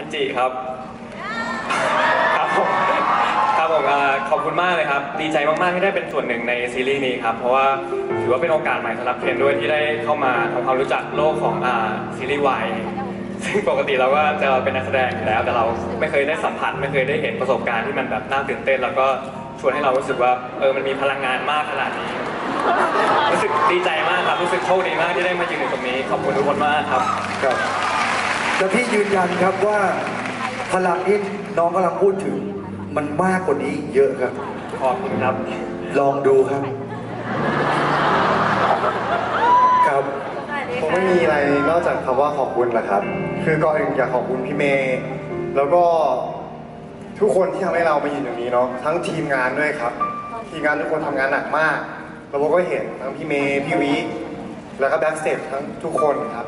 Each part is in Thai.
คนจิครับครับผมครับผมอ่าขอบคุณมากเลยครับ ดีใจมากๆที่ได้เป็นส่วนหนึ่งในซีรีส์นี้ครับ เพราะว่าถือว่าเป็นโอกาสใหม่สำหรับเคนด้วยที่ได้เข้ามาทำความรู้จักโลกของอ่าซีรีส์วายซึ่งปกติเราก็จะเป็นนักแสดงอยู่แล้ว แต่เราไม่เคยได้สัมผัสไม่เคยได้เห็นประสบการณ์ที่มันแบบน่าตื่นเต้น แล้วก็ชวนให้เรารู้สึกว่าเออมันมีพลังงานมากขนาดนี้ รู้สึกดีใจมากครับรู้สึกโชคดีมากที่ได้มายืนอยู่ตรงนี้ ขอบคุณทุกคนมากครับ แล้วพี่ยืนยันครับว่าพลังที่น้องกำลังพูดถึง มันมากกว่านี้เยอะครับ ขอบคุณครับ ลองดูครับ ครับผมไม่มีอะไรนอกจากคำว่าขอบคุณแหละครับ คือก่อนอื่นอยากขอบคุณพี่เมย์แล้วก็ทุกคนที่ทำให้เรามายืนตรงนี้เนาะทั้งทีมงานด้วยครับ ทีมงานทุกคนทำงานหนักมากแล้วผมก็เห็นทั้งพี่เมย์พี่วิ แล้วก็แบ็กสเตจทั้งทุกคนครับ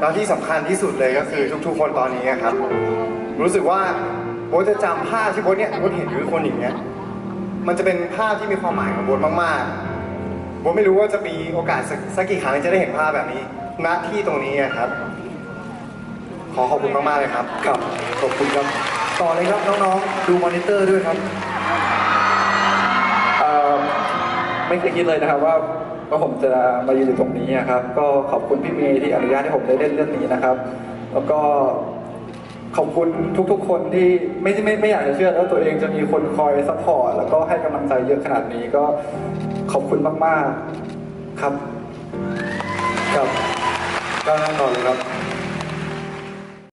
แล้วที่สำคัญที่สุดเลยก็คือทุกๆคนตอนนี้ครับ รู้สึกว่าโบทจะจำภาพที่โบทเนี่ยโบทเห็นอยู่ทุกคนอย่างเงี้ย มันจะเป็นภาพที่มีความหมายกับโบทมากๆผมไม่รู้ว่าจะมีโอกาสสักสักกี่ครั้งจะได้เห็นภาพแบบนี้ณที่ตรงนี้อะครับ ขอขอบคุณมากๆเลยครับ ครับ ขอบคุณครับ ต่อเลยครับน้องๆ ดูมอนิเตอร์ด้วยครับ ไม่เคยคิดเลยนะครับว่าว่าผมจะมายืนอยู่ตรงนี้ครับ ก็ขอบคุณพี่เมย์ที่อนุญาตให้ผมได้เล่นเรื่องนี้นะครับ แล้วก็ขอบคุณทุกๆ คนที่ไม่ไม่ไม่อยากจะเชื่อว่าตัวเองจะมีคนคอยซัพพอร์ตแล้วก็ให้กำลังใจเยอะขนาดนี้ก็ขอบคุณมากๆครับครับก้าวหน้าต่อเลยครับ